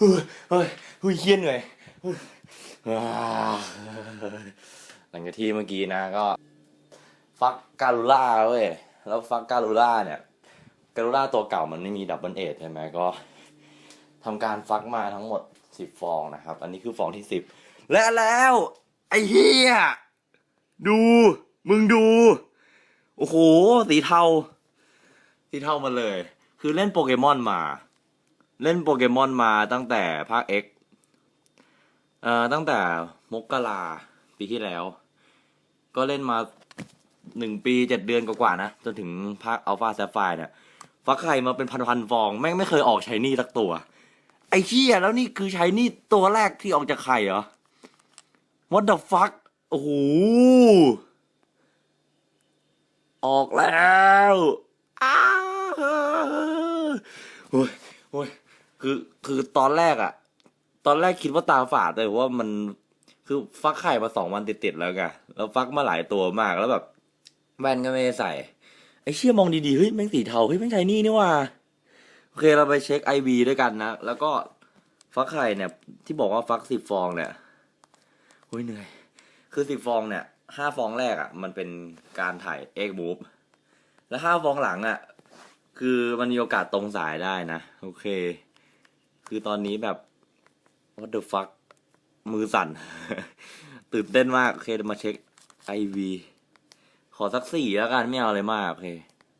เฮ้ยเฮ้ยเฮ้ยเฮี้ยเหนื่อยหลังจากที่เมื่อกี้นะก็ฟักการูล่าเว้ย แล้วฟักการูล่าเนี่ย การูล่าตัวเก่ามันไม่มีดับเบิลเอทใช่ไหมก็ทำการฟักมาทั้งหมดสิบฟองนะครับ อันนี้คือฟองที่สิบและแล้ว ไอ้เฮียดู มึงดู โอ้โห สีเทา สีเทามาเลย คือเล่นโปเกมอนมา เล่นโปเกมอนมาตั้งแต่ภาค X เอ่อตั้งแต่มกราปีที่แล้ว ก็เล่นมาหนึ่งปีเจ็ดเดือนกว่าๆนะ จนถึงภาคอัลฟาแซฟไฟเนี่ยฟักไข่มาเป็นพันๆฟอง แม่งไม่เคยออกใช้นี่สักตัว ไอ้เหี้ยแล้วนี่คือใช้นี่ตัวแรกที่ออกจากไข่เหรอ What the fuck โอ้โห ออกแล้วอ้าวโอ้ยโอ้ย คือคือตอนแรกอะตอนแรกคิดว่าตาฝาดแต่ว่ามันคือฟักไข่มาสองวันติดๆแล้วไงแล้วฟักมาหลายตัวมากแล้วแบบแว่นก็ไม่ได้ใส่ไอ้เชี่ยมองดีๆเฮ้ยแม่งสีเทาเฮ้ยแม่งใช้นี่นี่ว่าโอเคเราไปเช็คไอวีด้วยกันนะแล้วก็ฟักไข่เนี่ย ที่บอกว่าฟักสิบฟองเนี่ยโอ้ยเหนื่อย คือสิบฟองเนี่ยห้าฟองแรกอะ่ะ มันเป็นการถ่ายเอ็กมูฟแล้วห้าฟองหลังอะ่ะ คือมันมีโอกาสตรงสายได้นะ โอเค คือตอนนี้แบบ what the fuck มือสั่น ตื่นเต้นมาก โอเคมาเช็คไอวีขอสักสี่แล้วกัน ไม่เอาอะไรมาก โอเค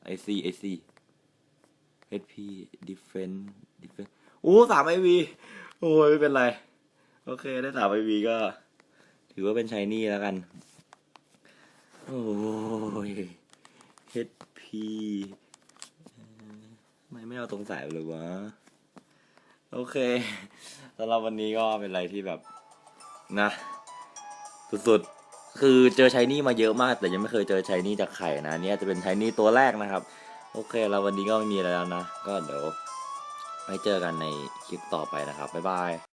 ไอซีไอซี HP Defense Defense โอ้สามไอวีโอ้ยไม่เป็นไร โอเค ได้สามไอวีก็ ถือว่าเป็นชายนี่แล้วกัน โอ้ย HP เอ่ไมไม่เอาตรงสายเลยวะ โอเคสำหรับวันนี้ก็เป็นอะไรที่แบบนะ สุดๆ คือเจอชายนี่มาเยอะมาก แต่ยังไม่เคยเจอชายนี่จากไข่นะเนี่ยจะเป็นชายนี่ตัวแรกนะครับ โอเคแล้ววันนี้ก็ไม่มีอะไรแล้วนะ ก็เดี๋ยวไว้เจอกันในคลิปต่อไปนะครับ บ๊ายบาย